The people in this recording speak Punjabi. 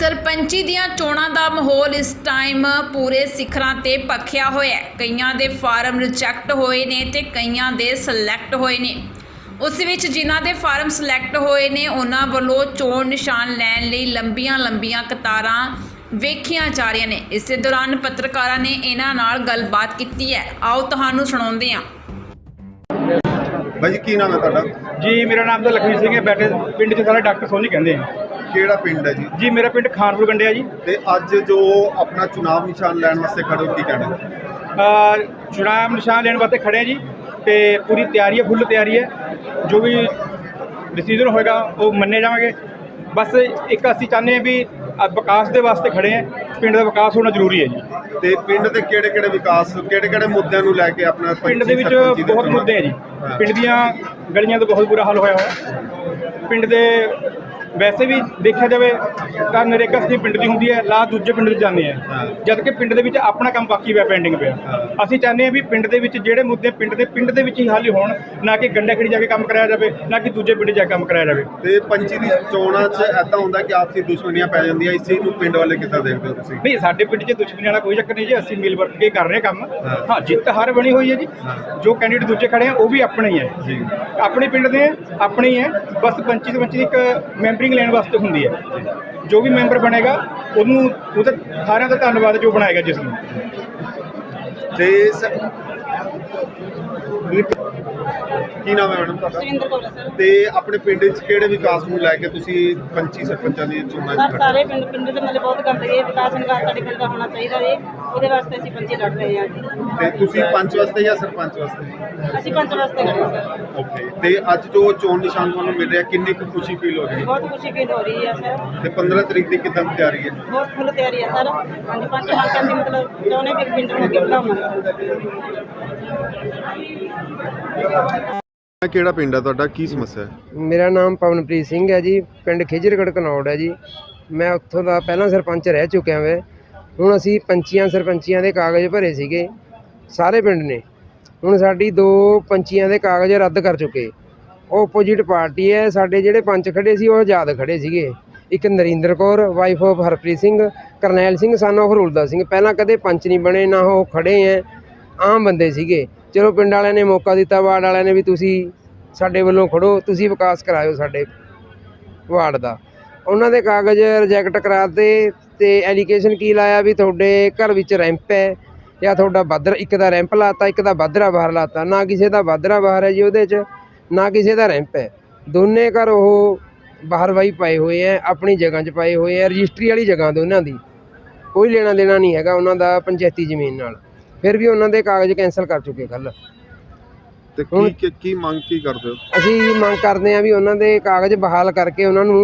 ਸਰਪੰਚੀ ਦੀਆਂ ਚੋਣਾਂ ਦਾ ਮਾਹੌਲ ਇਸ ਟਾਈਮ ਪੂਰੇ ਸਿਖਰਾਂ ਤੇ ਪੱਖਿਆ ਹੋਇਆ ਹੈ। ਕਈਆਂ ਦੇ ਫਾਰਮ ਰਿਜੈਕਟ ਹੋਏ ਨੇ ਤੇ ਕਈਆਂ ਦੇ ਸਿਲੈਕਟ ਹੋਏ ਨੇ। ਉਸ ਵਿੱਚ ਜਿਨ੍ਹਾਂ ਦੇ ਫਾਰਮ ਸਿਲੈਕਟ ਹੋਏ ਨੇ ਉਹਨਾਂ ਵੱਲੋਂ ਚੋਣ ਨਿਸ਼ਾਨ ਲੈਣ ਲਈ ਲੰਬੀਆਂ ਲੰਬੀਆਂ ਕਤਾਰਾਂ ਵੇਖੀਆਂ ਜਾ ਰਹੀਆਂ ਨੇ। ਇਸੇ ਦੌਰਾਨ ਪੱਤਰਕਾਰਾਂ ਨੇ ਇਹਨਾਂ ਨਾਲ ਗੱਲਬਾਤ ਕੀਤੀ ਹੈ। ਆਓ ਤੁਹਾਨੂੰ ਸੁਣਾਉਂਦੇ ਹਾਂ। ਭਾਈ ਕੀ ਨਾਮ ਹੈ ਤੁਹਾਡਾ? ਜੀ ਮੇਰਾ ਨਾਮ ਤਾਂ ਲਖਵੀਰ ਸਿੰਘ ਹੈ। ਬੈਠੇ ਪਿੰਡ 'ਚ ਸਾਰੇ ਡਾਕਟਰ ਸੋਨੀ ਕਹਿੰਦੇ ਆ। ਕਿਹੜਾ ਪਿੰਡ ਹੈ ਜੀ? ਜੀ ਮੇਰਾ ਪਿੰਡ ਖਾਨਪੁਰ ਗੰਡਿਆ ਜੀ। ਤੇ ਅੱਜ ਜੋ ਆਪਣਾ ਚੁਣਾਵ ਨਿਸ਼ਾਨ ਲੈਣ ਵਾਸਤੇ ਖੜੇ ਹੋ ਕੀ ਕਹਿਣਾ? ਅਹ ਚੁਣਾਵ ਨਿਸ਼ਾਨ ਲੈਣ ਵਾਸਤੇ ਖੜੇ ਆ ਜੀ ਤੇ ਪੂਰੀ ਤਿਆਰੀ ਹੈ ਫੁੱਲ ਤਿਆਰੀ ਹੈ। ਜੋ ਵੀ ਡਿਸੀਜਨ ਹੋਏਗਾ ਉਹ ਮੰਨੇ ਜਾਵਾਂਗੇ। ਬਸ ਇੱਕ ਅਸੀਂ ਚਾਹੁੰਦੇ ਹਾਂ ਵੀ ਵਿਕਾਸ ਦੇ ਵਾਸਤੇ ਖੜੇ ਆ ਪਿੰਡ ਦਾ ਵਿਕਾਸ ਹੋਣਾ ਜ਼ਰੂਰੀ ਹੈ ਜੀ। ਤੇ ਪਿੰਡ ਦੇ ਕਿਹੜੇ ਕਿਹੜੇ ਵਿਕਾਸ ਕਿਹੜੇ ਕਿਹੜੇ ਮੁੱਦਿਆਂ ਨੂੰ ਲੈ ਕੇ ਆਪਣਾ ਪਿੰਡ ਦੇ ਵਿੱਚ ਸਰਪੰਚੀ ਦੇ ਬਹੁਤ ਚੁਣਾਵ- ਮੁੱਦੇ ਆ ਜੀ। ਹਾਂ। ਪਿੰਡ ਦੀਆਂ ਗਲੀਆਂ ਦਾ ਬਹੁਤ ਬੁਰਾ ਹਾਲ ਹੋਇਆ ਹੋਇਆ। ਪਿੰਡ ਦੇ ਵੈਸੇ ਵੀ ਦੇਖਿਆ ਜਾਵੇ ਤਾਂ ਨਰੇਗਾ ਸਕੀਮ ਪਿੰਡ ਦੀ ਹੁੰਦੀ ਹੈ ਲਾ ਦੂਜੇ ਪਿੰਡ 'ਚ ਜਾਂਦੇ ਆ। ਜਦ ਕਿ ਪਿੰਡ ਦੇ ਵਿੱਚ ਆਪਣਾ ਕੰਮ ਬਾਕੀ ਪਿਆ ਪੈਂਡਿੰਗ ਪਿਆ। ਅਸੀਂ ਚਾਹੁੰਦੇ ਹਾਂ ਵੀ ਪਿੰਡ ਦੇ ਵਿੱਚ ਜਿਹੜੇ ਮੁੱਦੇ ਪਿੰਡ ਦੇ ਪਿੰਡ ਦੇ ਵਿੱਚ ਹੀ ਹੱਲ ਹੋਣ ਨਾ ਕਿ ਗੰਡਾ ਖੜੀ ਜਾ ਕੇ ਕੰਮ ਕਰਾਇਆ ਜਾਵੇ ਨਾ ਕਿ ਦੂਜੇ ਪਿੰਡ ਜਾ ਕੇ ਕੰਮ ਕਰਾਇਆ ਜਾਵੇ। ਤੇ ਪੰਚੀ ਦੀ ਚੋਣਾਂ 'ਚ ਐਦਾਂ ਹੁੰਦਾ ਕਿ ਆਪਸੀ ਦੁਸ਼ਮਣੀਆਂ ਪੈ ਜਾਂਦੀਆਂ ਇਸ ਚੀਜ਼ ਨੂੰ ਪਿੰਡ ਵਾਲੇ ਕਿੱਦਾਂ ਦੇਖਦੇ ਹੋ ਤੁਸੀਂ? ਨਹੀਂ ਸਾਡੇ ਪਿੰਡ 'ਚ ਦੁਸ਼ਮਣੀ ਵਾਲਾ ਕੋਈ ਚੱਕਰ ਨਹੀਂ ਜੀ ਅਸੀਂ ਮਿਲ ਵਰਤ ਕੇ ਕਰ ਰਹੇ ਕੰਮ। ਹਾਂ। ਜਿੱਤ ਹਾਰ ਬਣੀ ਹੋਈ ਹੈ ਜੀ। ਜੋ ਕੈਂਡੀਡੇਟ ਦੂਜੇ ਖੜੇ ਆ ਉਹ ਵੀ ਆਪਣੇ ਹੀ ਹੈ। ਜੀ। ਆਪਣੇ ਪਿੰਡ ਦੇ ਆਪਣੇ ਹੀ ਹੈ। ਬਸ ਪੰਚੀ ਤੇ ਪੰਚੀ ਦੀ ਇੱਕ ਮੈਂਬਰਿੰਗ ਲੈਣ ਵਾਸਤੇ ਹੁੰਦੀ ਹੈ। ਜੋ ਵੀ ਮੈਂਬਰ ਬਣੇਗਾ, ਉਹਨੂੰ ਉਹਦਾ ਸਾਰਿਆਂ ਦਾ ਧੰਨਵਾਦ ਜੋ ਬਣਾਏਗਾ ਜਿਸ ਨੂੰ। ਤੇ ਕੀ ਨਾਮ ਹੈ ਮੈਡਮ ਸੁਰਿੰਦਰ ਕੌਰ ਹੈ ਸਰ। ਤੇ ਆਪਣੇ ਪਿੰਡ 'ਚ ਕਿਹੜੇ ਵਿਕਾਸ ਨੂੰ ਲੈ ਕੇ ਤੁਸੀਂ ਪੰਚੀ ਸਰਪੰਚਾਂ ਦੀ ਚੋਣਾਂ ਸਰ ਸਾਰੇ ਪਿੰਡ ਪਿੰਡ ਦੇ ਮਤਲਬ ਬਹੁਤ ਗੰਦਗੀ ਹੈ ਵਿਕਾਸ ਨਿਕਾਸ ਸਾਡੇ ਪਿੰਡ ਦਾ ਹੋਣਾ ਚਾਹੀਦਾ ਹੈ ਉਹਦੇ ਵਾਸਤੇ ਅਸੀਂ ਪੰਚੀ ਲੜ ਰਹੇ ਹਾਂ ਜੀ। ਤੇ ਤੁਸੀਂ ਪੰਚ ਵਾਸਤੇ ਜਾਂ ਸਰਪੰਚ ਵਾਸਤੇ? ਅਸੀਂ ਪੰਚ ਵਾਸਤੇ ਹਾਂ ਸਰ। ਓਕੇ। ਤੇ ਅੱਜ ਜੋ ਚੋਣ ਨਿਸ਼ਾਨ ਤੁਹਾਨੂੰ ਮਿਲ ਰਿਹਾ ਕਿੰਨੀ ਕੁ ਖੁਸ਼ੀ ਫੀਲ ਹੋ ਰਹੀ ਹੈ? ਬਹੁਤ ਖੁਸ਼ੀ ਫੀਲ ਹੋ ਰਹੀ ਹੈ ਸਰ। ਤੇ 15 ਤਰੀਕ ਦੀ ਕਿਦਾਂ ਤਿਆਰੀ ਹੈ? ਬਹੁਤ ਫੁੱਲ ਤਿਆਰੀ ਹੈ ਸਰ। ਹਾਂਜੀ ਪੰਚ ਹਲਕਿਆਂ ਦੀ ਮਤਲਬ ਚਾਹੁੰਦੇ ਵੀ ਪਿੰਡ ਨੂੰ ਅੱਗੇ ਵਧਾਉਣਾ ਕਿਹੜਾ ਪਿੰਡ ਆ ਤੁਹਾਡਾ? ਕੀ ਸਮੱਸਿਆ ਹੈ? ਮੇਰਾ ਨਾਮ ਪਵਨਪ੍ਰੀਤ ਸਿੰਘ ਹੈ ਜੀ, ਪਿੰਡ ਖਿਜਰਗੜ੍ਹ ਕਨੌੜ ਹੈ ਜੀ। ਮੈਂ ਉੱਥੋਂ ਦਾ ਪਹਿਲਾਂ ਸਰਪੰਚ ਰਹਿ ਚੁੱਕਿਆ ਵੇ। ਹੁਣ ਅਸੀਂ ਪੰਚੀਆਂ ਸਰਪੰਚੀਆਂ ਦੇ ਕਾਗਜ਼ ਭਰੇ ਸੀਗੇ, ਸਾਰੇ ਪਿੰਡ ਨੇ। ਹੁਣ ਸਾਡੀ ਦੋ ਪੰਚੀਆਂ ਦੇ ਕਾਗਜ਼ ਰੱਦ ਕਰ ਚੁੱਕੇ। ਉਹ ਆਪੋਜੀਟ ਪਾਰਟੀ ਹੈ, ਸਾਡੇ ਜਿਹੜੇ ਪੰਚ ਖੜੇ ਸੀ, ਉਹ ਆਜ਼ਾਦ ਖੜੇ ਸੀਗੇ। ਇੱਕ Narinder Kaur wife of Harpreet Singh, Karnail Singh son of Rulda Singh. ਪਹਿਲਾਂ ਕਦੇ ਪੰਚ ਨਹੀਂ ਬਣੇ, ਨਾ ਉਹ ਖੜੇ ਐ ਆਮ ਬੰਦੇ ਸੀਗੇ। ਚਲੋ ਪਿੰਡ ਵਾਲਿਆਂ ਨੇ ਮੌਕਾ ਦਿੱਤਾ, ਵਾਰਡ ਵਾਲਿਆਂ ਨੇ ਵੀ ਤੁਸੀਂ ਸਾਡੇ ਵੱਲੋਂ ਖੜੋ, ਤੁਸੀਂ ਵਿਕਾਸ ਕਰਾਇਓ ਸਾਡੇ ਵਾਰਡ ਦਾ। ਉਹਨਾਂ ਦੇ ਕਾਗਜ਼ ਰਿਜੈਕਟ ਕਰਾਤੇ ਤੇ ਐਲੀਗੇਸ਼ਨ ਕੀ ਲਾਇਆ ਵੀ ਤੁਹਾਡੇ ਘਰ ਵਿੱਚ ਰੈਂਪ ਹੈ ਜਾਂ ਤੁਹਾਡਾ ਬਾਦਰ, ਇੱਕ ਦਾ ਰੈਂਪ ਲਾਤਾ, ਇੱਕ ਦਾ ਬਾਦਰਾ ਬਾਹਰ ਲਾਤਾ। ਨਾ ਕਿਸੇ ਦਾ ਬਾਦਰਾ ਬਾਹਰ ਹੈ ਜੀ ਉਹਦੇ 'ਚ, ਨਾ ਕਿਸੇ ਦਾ ਰੈਂਪ ਹੈ। ਦੋਨੇ ਘਰ ਉਹ ਬਾਹਰ ਵਾਈ ਪਾਏ ਹੋਏ ਹੈ, ਆਪਣੀ ਜਗ੍ਹਾ 'ਚ ਪਾਏ ਹੋਏ ਹੈ, ਰਜਿਸਟਰੀ ਵਾਲੀ ਜਗ੍ਹਾ ਦੋਨਾਂ ਦੀ। ਕੋਈ ਲੈਣਾ ਦੇਣਾ ਨਹੀਂ ਹੈਗਾ ਉਹਨਾਂ ਦਾ ਪੰਚਾਇਤੀ ਜ਼ਮੀਨ ਨਾਲ। ਫਿਰ ਵੀ ਉਹਨਾਂ ਦੇ ਕਾਗਜ਼ ਕੈਂਸਲ ਕਰ ਚੁੱਕੇ ਕੱਲ ਤੇ ਕੀ ਕੀ- ਕੀ ਮੰਗ ਕੀ ਕਰਦੇ ਹੋ? ਅਸੀਂ ਮੰਗ ਕਰਦੇ ਹਾਂ ਵੀ ਉਹਨਾਂ ਦੇ ਕਾਗਜ਼ ਬਹਾਲ ਕਰਕੇ ਉਹਨਾਂ ਨੂੰ